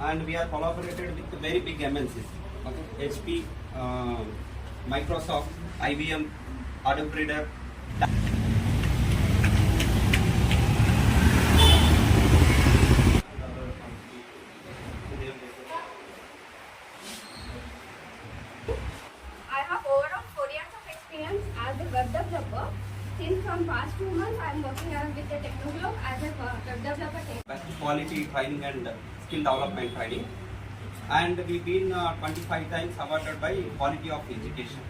and we are collaborated with very big MNCs. Okay. HP, uh, Microsoft, IBM, Adobe Reader. Since from past two months, I am working around with the Technoglobe as a uh, web developer. Tech. best quality training and skill development training. And we've been uh, 25 times awarded by quality of education.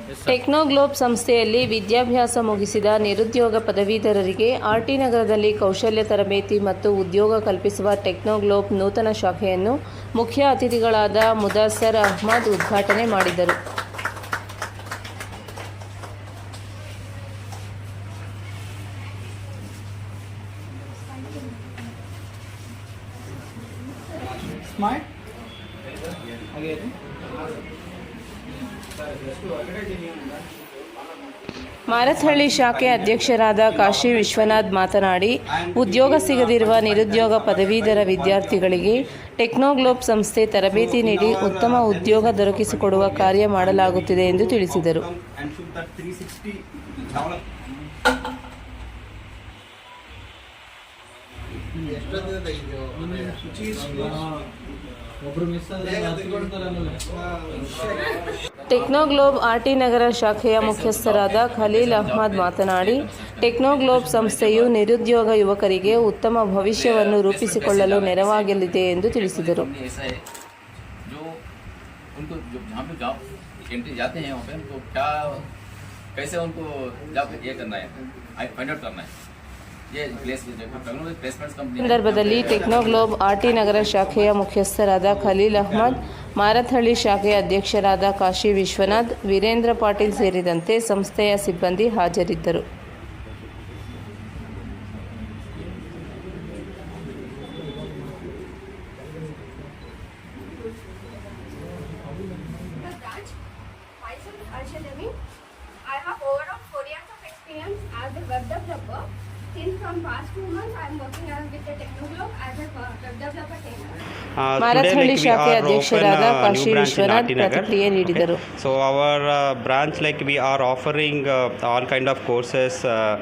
Techno Technoglobe ಸಂಸ್ಥೆಯಲ್ಲಿ ವಿದ್ಯಾಭ್ಯಾಸ ಮುಗಿಸಿದ ನಿರುದ್ಯೋಗ ಪದವೀಧರರಿಗೆ RT ನಗರದಲ್ಲಿ ಕೌಶಲ್ಯ ತರಬೇತಿ ಮತ್ತು ಉದ್ಯೋಗ ಕಲ್ಪಿಸುವ ಟೆಕ್ನೋಗ್ಲೋಬ್ ನೂತನ ಶಾಖೆಯನ್ನು ಮುಖ್ಯ ಅತಿಥಿಗಳಾದ ಮುದಾಸರ್ ಅಹ್ಮದ್ ಉದ್ಘಾಟನೆ ಮಾಡಿದರು Again. ಮಾರತ್ಹಳ್ಳಿ ಶಾಖೆ ಅಧ್ಯಕ್ಷರಾದ ಕಾಶಿ ವಿಶ್ವನಾಥ್ ಮಾತನಾಡಿ ಉದ್ಯೋಗ ಸಿಗದಿರುವ ನಿರುದ್ಯೋಗ ಪದವೀಧರ ವಿದ್ಯಾರ್ಥಿಗಳಿಗೆ ಟೆಕ್ನೋಗ್ಲೋಬ್ ಸಂಸ್ಥೆ ತರಬೇತಿ ನೀಡಿ ಉತ್ತಮ ಉದ್ಯೋಗ ದೊರಕಿಸಿಕೊಡುವ ಕಾರ್ಯ ಮಾಡಲಾಗುತ್ತಿದೆ ಎಂದು ತಿಳಿಸಿದರು. And shoot that 360 develop. ಒಬ್ರು ಮಿಸ್ ಆದ್ರೆ ಹಚ್ಕೊಡ್ತಾರಲ್ಲ ಟೆಕ್ನೋಗ್ಲೋಬ್ ಆರ್ಟಿ ನಗರ ಶಾಖೆಯ ಮುಖ್ಯಸ್ಥರಾದ ಖಲೀಲ್ ಅಹ್ಮದ್ ಮಾತನಾಡಿ ಟೆಕ್ನೋಗ್ಲೋಬ್ ಸಂಸ್ಥೆಯು ನಿರುದ್ಯೋಗ ಯುವಕರಿಗೆ ಉತ್ತಮ ಭವಿಷ್ಯವನ್ನು ರೂಪಿಸಿಕೊಳ್ಳಲು ನೆರವಾಗಲಿದೆ ಎಂದು ತಿಳಿಸಿದರು कंपनी ऐसा है जो उनको जो जहाँ पे जॉब एंट्री जाते हैं वहाँ पे उनको क्या कैसे उनको जॉब ये करना है फाइंड आउट करना है ಸಂದರ್ಭದಲ್ಲಿ ಟೆಕ್ನೋಗ್ಲೋಬ್ ಆರ್ಟಿ ನಗರ ಶಾಖೆಯ ಮುಖ್ಯಸ್ಥರಾದ ಖಲೀಲ್ ಅಹ್ಮದ್ ಮಾರಥಹಳ್ಳಿ ಶಾಖೆಯ ಅಧ್ಯಕ್ಷರಾದ ಕಾಶಿ ವಿಶ್ವನಾಥ್ ವೀರೇಂದ್ರ ಪಾಟೀಲ್ ಸೇರಿದಂತೆ ಸಂಸ್ಥೆಯ ಸಿಬ್ಬಂದಿ ಹಾಜರಿದ್ದರು The branch. Myself Arshad Amin. I have overall four years of experience as a web developer. Since from past two months, I am working around with the Technoglobe as a uh, web developer. Tech. Uh, Marathahalli today, like, we ಶಾಖೆ are ಅಧ್ಯಕ್ಷರಾದ open, uh, Kashi new branch in Vishwanath Atinagar. ಪ್ರತಿಕ್ರಿಯೆ ನೀಡಿದರು So our uh, branch, like we are offering uh, all kind of courses, uh,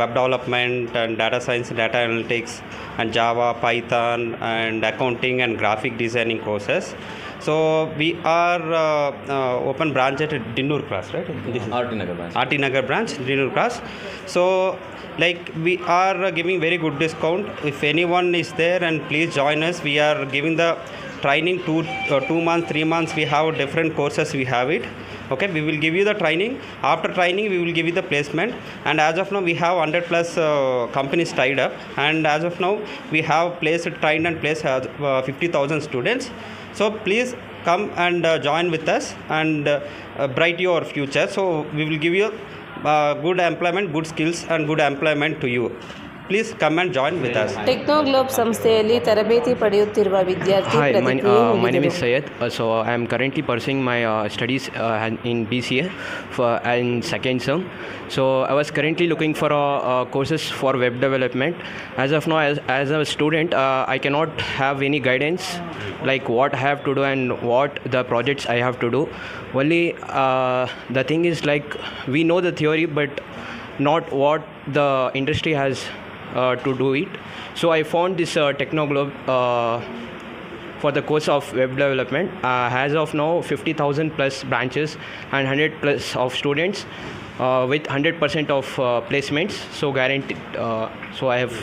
web development and data science, data analytics, and Java, Python, and accounting and graphic designing courses. So we are uh, uh open branch at Dinur Cross, right? This is RT Nagar branch. RT Nagar branch, Dinur Cross. So like we are giving very good discount. If anyone is there and please join us. We are giving the training two uh, two months, three months. We have different courses. We have it. Okay, we will give you the training. After training, we will give you the placement. And as of now, we have 100 plus uh, companies tied up. And as of now, we have placed trained and placed uh, 50,000 students. So please come and uh, join with us and uh, uh, bright your future. So we will give you uh, good employment, good skills, and good employment to you. Please come and join with us. ಟೆಕ್ನೋಗ್ಲೋಬ್ ಸಂಸ್ಥೆಯಲ್ಲಿ ತರಬೇತಿ ಪಡೆಯುತ್ತಿರುವ ವಿದ್ಯಾರ್ಥಿ Hi, my, ಪ್ರತಿಕ್ರಿಯೆ uh, my name ನೀಡಿದರು is Sayed. Uh, so I am currently pursuing my uh, studies uh, in- in BCA for in second term. So I was currently looking for uh, uh, courses for web development. As of now, as, as a student, uh, I cannot have any guidance like what I have to do and what the projects I have to do. Only uh, the thing is like we know the theory, but not what the industry has uh, to do it. So I found this uh, Technoglobe. Uh, for the course of web development. Uh, as of now, 50,000 plus branches and 100 plus of students uh, with 100% of uh, placements. So guaranteed. Uh, so I have